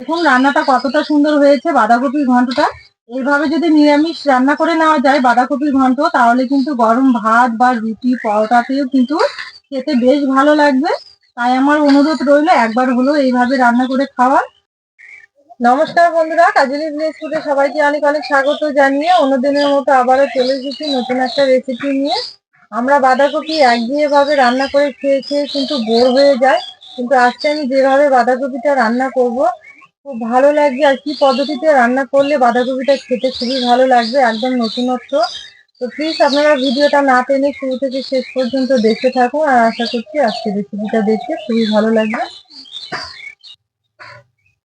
দেখুন, রান্নাটা কতটা সুন্দর হয়েছে বাঁধাকপির ঘন্টটা। এইভাবে যদি নিরামিষ রান্না করে নেওয়া যায় বাঁধাকপির ঘন্ট, তাহলে কিন্তু গরম ভাত বা রুটি, পরোটাতেও কিন্তু খেতে বেশ ভালো লাগবে। তাই আমার অনুরোধ রইল, একবার হলো এইভাবে রান্না করে খাওয়ার। নমস্কার বন্ধুরা, কাজলি ফুডে সবাইকে অনেক অনেক স্বাগত জানিয়ে অন্যদিনের মতো আবারও চলে এসেছি নতুন একটা রেসিপি নিয়ে। আমরা বাঁধাকপি একঘেয়ে ভাবে রান্না করে খেয়ে খেয়ে কিন্তু বোর হয়ে যায় কিন্তু আজকে আমি যেভাবে বাঁধাকপিটা রান্না করব খুব ভালো লাগবে আর কি পদ্ধতিতে রান্না করলে বাঁধাকপিটা খেতে খুবই ভালো লাগবে, একদম নতুনত্ব। তো প্লিজ আপনারা ভিডিওটা না টেনে শুরু থেকে শেষ পর্যন্ত দেখতে থাকুন আর আশা করছি আজকে রেসিপিটা দেখতে খুবই ভালো লাগবে।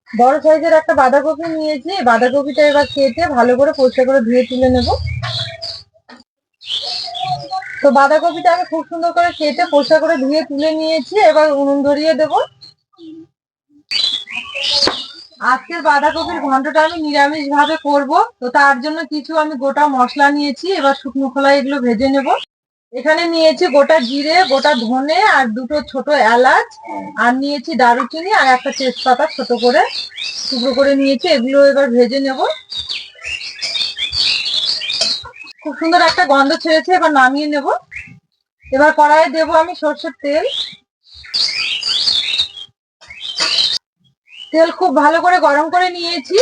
বড় সাইজের একটা বাঁধাকপি নিয়েছি, বাঁধাকপিটা এবার কেটে ভালো করে পরিষ্কার করে ধুয়ে তুলে নেব। তো বাঁধাকপিটা আমি খুব সুন্দর করে কেটে পরিষ্কার করে ধুয়ে তুলে নিয়েছি, এবার উনুন ধরিয়ে দেব। আজকের বাঁধাকপির ঘন্টটা আমি নিরামিষ ভাবে করব। তো তার জন্য কিছু আমি গোটা মশলা নিয়েছি, এবার শুকনো খোলা এগুলো ভেজে নেব। এখানে নিয়েছি গোটা জিরে, গোটা ধনে আর দুটো ছোট এলাচ, আর নিয়েছি দারুচিনি আর একটা তেজপাতা ছোট করে। টুকরো করে নিয়েছি, এগুলো এবার ভেজে নেব। খুব সুন্দর একটা গন্ধ ছেড়েছে, এবার নামিয়ে নেব। এবার কড়াইয়ে দেব আমি সর্ষের তেল। তেল খুব ভালো করে গরম করে নিয়েছি।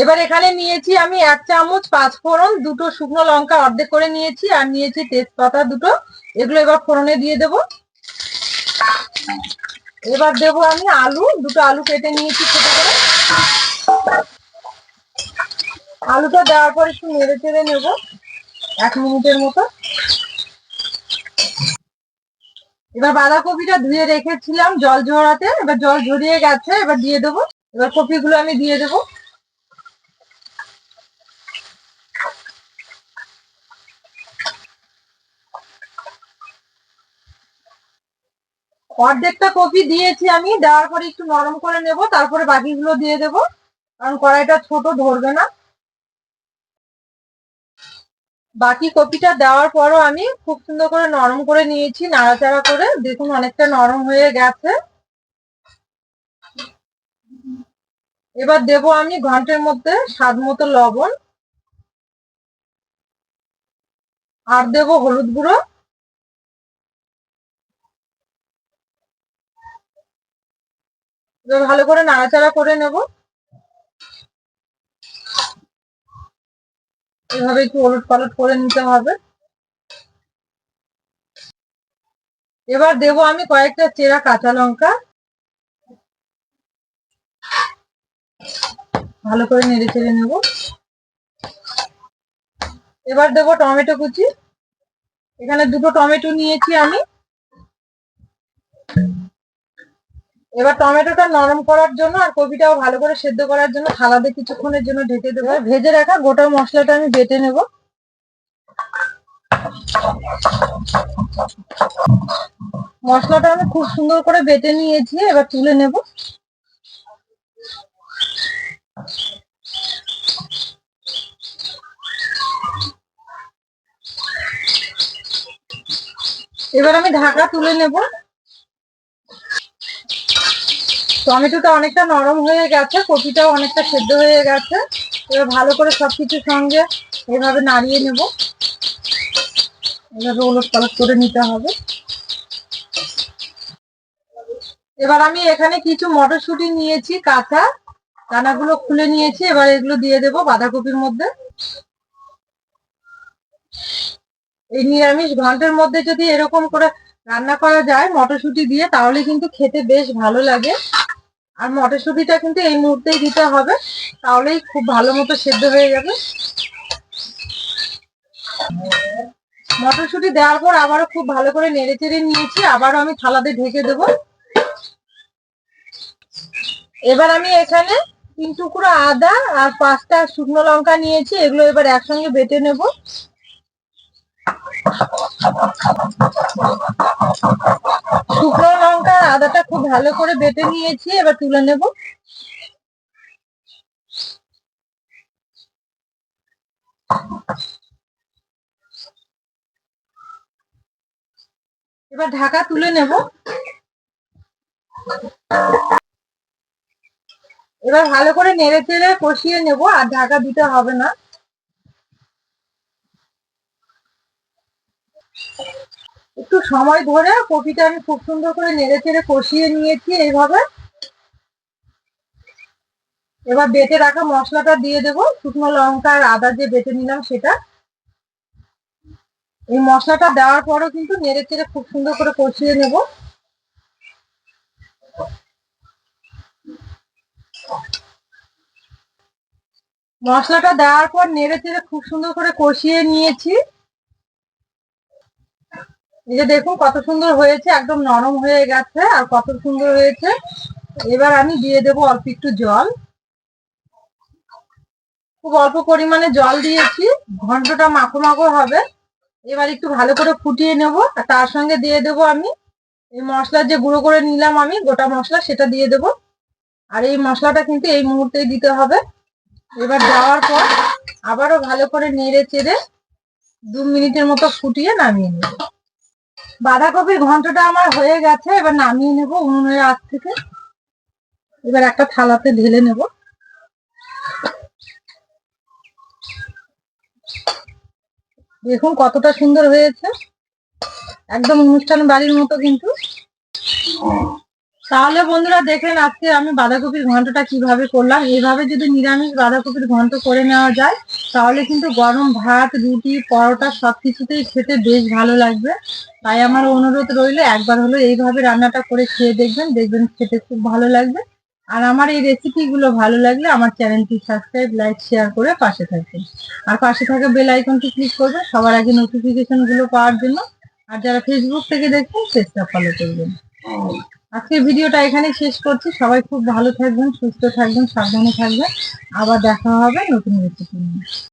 এবার এখানে নিয়েছি আমি এক চামচ পাঁচ ফোড়ন দুটো শুকনো লঙ্কা অর্ধেক করে নিয়েছি, আর নিয়েছি তেজপাতা দুটো। এগুলো এবার ফোড়নে দিয়ে দেব। এবার দেব আমি আলু, দুটো আলু কেটে নিয়েছি ছোট করে। আলুটা দেওয়ার পর একটু নেড়ে চেড়ে নেব, এক মিনিটের মতো। এবার বাঁধাকপিটা ধুয়ে রেখেছিলাম জল ঝরাতে, এবার জল ঝরিয়ে গেছে, এবার দিয়ে দেবো। এবার কপিগুলো আমি দিয়ে দেবো। অর্ধেকটা কপি দিয়েছি আমি, দেওয়ার পরে একটু নরম করে নেব, তারপরে বাকিগুলো দিয়ে দেবো। কারণ কড়াইটা ছোট, ধরবে না। বাকি কপিটা দেওয়ার পরও আমি খুব সুন্দর করে নরম করে নিয়েছি, নাড়াচাড়া করে। দেখুন অনেকটা নরম হয়ে গেছে। এবার দেব আমি ঘন্টের মধ্যে স্বাদ মতো লবণ। আর দেব হলুদ গুঁড়ো। ভালো করে নাড়াচাড়া করে নেব। এভাবে একটু ওলট পালট করে নিতে হবে। এবার দেব আমি কয়েকটা চেরা কাঁচা লঙ্কা। ভালো করে নেড়ে চেড়ে নেব। এবার দেব টমেটো কুচি। এখানে দুটো টমেটো নিয়েছি আমি। এবার টমেটোটা নরম করার জন্য আর কপিটাও ভালো করে সেদ্ধ করার জন্য থালাতে কিছুক্ষণের জন্য ঢেকে দেবো। ভেজে রাখা গোটা মশলাটা আমি বেটে নেব। মশলাটা আমি খুব সুন্দর করে বেটে নিয়েছি, এবার তুলে নেব। এবার আমি ঢাকা তুলে নেব। টমেটোটা অনেকটা নরম হয়ে গেছে, কপিটাও অনেকটা সেদ্ধ হয়ে গেছে। এবার ভালো করে সব সবকিছুর সঙ্গে এভাবে নাড়িয়ে নেব। এভাবে ওলট পালট করে নিতে হবে। এবার আমি এখানে কিছু মটরশুঁটি নিয়েছি, কাঁচা। দানাগুলো খুলে নিয়েছি, এবার এগুলো দিয়ে দেব বাঁধাকপির মধ্যে। এই নিরামিষ ঘন্টের মধ্যে যদি এরকম করে রান্না করা যায় মটরশুঁটি দিয়ে, তাহলে কিন্তু খেতে বেশ ভালো লাগে। আর মটরশুঁটিটা কিন্তু এই মুহূর্তেই দিতে হবে, তাহলেই খুব ভালো মতো সেদ্ধ হয়ে যাবে। মটরশুঁটি দেওয়ার পর আবারও খুব ভালো করে নেড়ে চেড়ে নিয়েছি, আবারও আমি থালাতে ঢেকে দেব। এবার আমি এখানে তিন টুকরো আদা আর পাঁচটা শুকনো লঙ্কা নিয়েছি, এগুলো এবার একসঙ্গে বেটে নেব শুকনো লঙ্কা আর আদাটা খুব ভালো করে বেটে নিয়েছি, এবার তুলে নেব। এবার ঢাকা তুলে নেব। এবার ভালো করে নেড়ে চেড়ে কষিয়ে নেব, আর ঢাকা দিতে হবে না। একটু সময় ধরে কপিটা আমি খুব সুন্দর করে নেড়ে চেড়ে কষিয়ে নিয়েছি এইভাবে। এবার বেটে রাখা মশলাটা দিয়ে দেবো। শুকনো লঙ্কা আর আদা যে বেটে নিলাম সেটা। এই মশলাটা দেওয়ার পরও কিন্তু নেড়ে চেড়ে খুব সুন্দর করে কষিয়ে নেব। মশলাটা দেওয়ার পর নেড়ে চেড়ে খুব সুন্দর করে কষিয়ে নিয়েছি। এই যে দেখুন কত সুন্দর হয়েছে, একদম নরম হয়ে গেছে আর কত সুন্দর হয়েছে। এবার আমি দিয়ে দেবো অল্প একটু জল। খুব অল্প পরিমাণে জল দিয়েছি, ঘন্টটা মাখো মাখো হবে। এবার একটু ভালো করে ফুটিয়ে নেব, আর তার সঙ্গে দিয়ে দেবো আমি এই মশলা যে গুঁড়ো করে নিলাম আমি, গোটা মশলা সেটা দিয়ে দেবো। আর এই মশলাটা কিন্তু এই মুহূর্তেই দিতে হবে। এবার দেওয়ার পর আবারও ভালো করে নেড়ে চেড়ে দু মিনিটের মতো ফুটিয়ে নামিয়ে নেব। বাঁধাকপির ঘন্টটা আমার হয়ে গেছে, এবার নামিয়ে নেব উনুনের আগ থেকে। এবার একটা থালাতে ঢেলে নেব। দেখুন কতটা সুন্দর হয়েছে। একদম অনুষ্ঠান বাড়ির মতো কিন্তু। তাহলে বন্ধুরা দেখলেন আজকে আমি বাঁধাকপির ঘন্টটা কীভাবে করলাম। এইভাবে যদি নিরামিষ বাঁধাকপির ঘন্ট করে নেওয়া যায় তাহলে কিন্তু গরম ভাত, রুটি, পরোটা সবকিছুতেই খেতে বেশ ভালো লাগবে। তাই আমার অনুরোধ রইল, একবার হলো এইভাবে রান্নাটা করে খেয়ে দেখবেন দেখবেন খেতে খুব ভালো লাগবে। আর আমার এই রেসিপিগুলো ভালো লাগলে আমার চ্যানেলটি সাবস্ক্রাইব লাইক শেয়ার করে পাশে থাকবেন। আর পাশে থাকা বেল আইকনটি ক্লিক করবেন, সবার আগে নোটিফিকেশনগুলো পাওয়ার জন্য। আর যারা ফেসবুক থেকে দেখছেন পেজটা ফলো করবেন। আজকের ভিডিওটা এখানে শেষ করছি। সবাই খুব ভালো থাকবেন, সুস্থ থাকবেন, সাবধানে থাকবেন। আবার দেখা হবে নতুন রেসিপি নিয়ে।